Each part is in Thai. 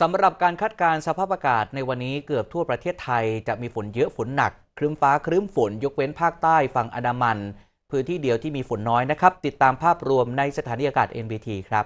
สำหรับการคาดการณ์สภาพอากาศในวันนี้เกือบทั่วประเทศไทยจะมีฝนเยอะฝนหนัก ครึ้มฟ้าครึ้มฝน ยกเว้นภาคใต้ฝั่งอันดามัน พื้นที่เดียวที่มีฝนน้อยนะครับ ติดตามภาพรวมในสถานีอากาศ NBT ครับ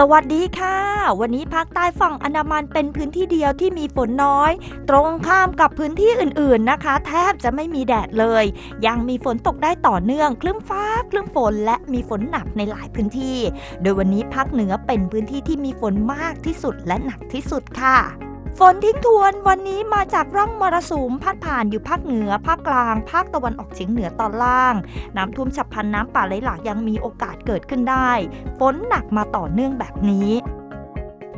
สวัสดีค่ะ วันนี้ภาคใต้ฝั่งอันดามันเป็นพื้นที่เดียวที่มีฝนน้อย ตรงข้ามกับพื้นที่อื่นๆนะคะ แทบจะไม่มีแดดเลย ยังมีฝนตกได้ต่อเนื่อง คลื่นฟ้าคลื่นฝนและมีฝนหนักในหลายพื้นที่ โดยวันนี้ภาคเหนือเป็นพื้นที่ที่มีฝนมากที่สุดและหนักที่สุดค่ะ ฝนทิ้งทวนวันนี้มาจากร่องมรสุมพัดผ่านอยู่ภาคเหนือ ภาคกลาง ภาคตะวันออกเฉียงเหนือตอนล่าง น้ำท่วมฉับพลันน้ำป่าไหลหลากยังมีโอกาสเกิดขึ้นได้ ฝนหนักมาต่อเนื่องแบบนี้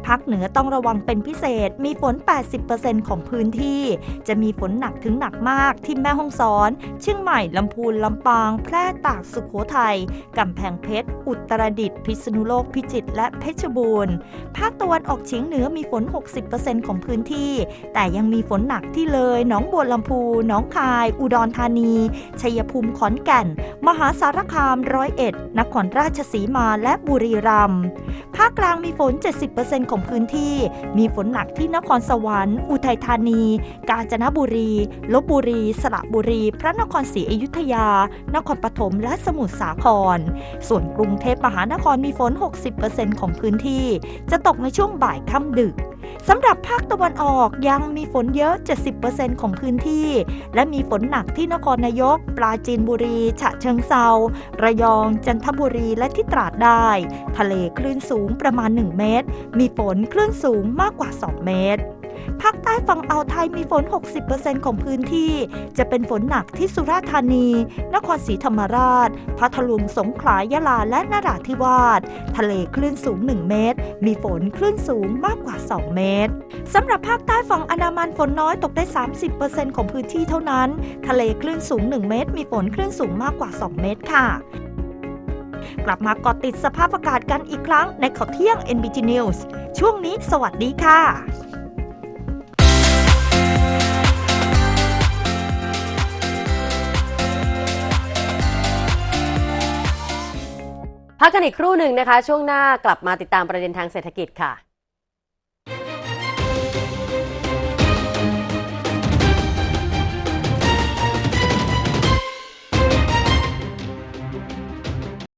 ภาคเหนือต้องระวังเป็นพิเศษ มีฝน 80%ของพื้นที่ จะมีฝนหนักถึงหนักมากที่แม่ฮ่องสอน เชียงใหม่ ลำพูน ลำปาง แพร่ตาก สุขโขทัย กำแพงเพชร อุตรดิตถ์ พิษณุโลก พิจิตร และเพชรบูรณ์ ภาคตะวันออกเฉียงเหนือมีฝน 60%ของพื้นที่ แต่ยังมีฝนหนักที่เลย หนองบัวลำพูหนองคาย อุดรธานี ชัยภูมิ ขอนแก่น มหาสารคามร้อยเอ็ด นครราชสีมา และบุรีรัมย์ ภาคกลางมีฝน 70%ของของพื้นที่ มีฝนหนักที่นครสวรรค์ อุทัยธานี กาญจนบุรี ลบบุรี สระบุรี พระนครศรีอยุธยา นครปฐม และสมุทรสาคร ส่วนกรุงเทพมหานครมีฝน 60%ของพื้นที่ จะตกในช่วงบ่ายค่ำดึก สำหรับภาคตะวันออกยังมีฝนเยอะ 70%ของพื้นที่ และมีฝนหนักที่นครนายก ปราจีนบุรี ฉะเชิงเซา ระยอง จันทบุรี และที่ตราดได้ ทะเลคลื่นสูงประมาณ 1 เมตร มีฝนคลื่นสูงมากกว่า 2 เมตร ภาคใต้ฝั่งอ่าวไทยมีฝน 60%ของพื้นที่ จะเป็นฝนหนักที่สุราษฎร์ธานี นครศรีธรรมราช พัทลุง สงขลา ยะลา และนราธิวาส ทะเลคลื่นสูง 1 เมตร มีฝนคลื่นสูงมากกว่า 2 เมตร สำหรับภาคใต้ฝั่งอันดามันฝนน้อยตกได้ 30%ของพื้นที่เท่านั้น ทะเลคลื่นสูง 1 เมตร มีฝนคลื่นสูงมากกว่า 2 เมตรค่ะกลับมาเกาะติดสภาพอากาศกันอีกครั้งในข่าวเที่ยง NBT News ช่วงนี้สวัสดีค่ะ พักกันอีกครู่หนึ่งนะคะ ช่วงหน้ากลับมาติดตามประเด็นทางเศรษฐกิจค่ะ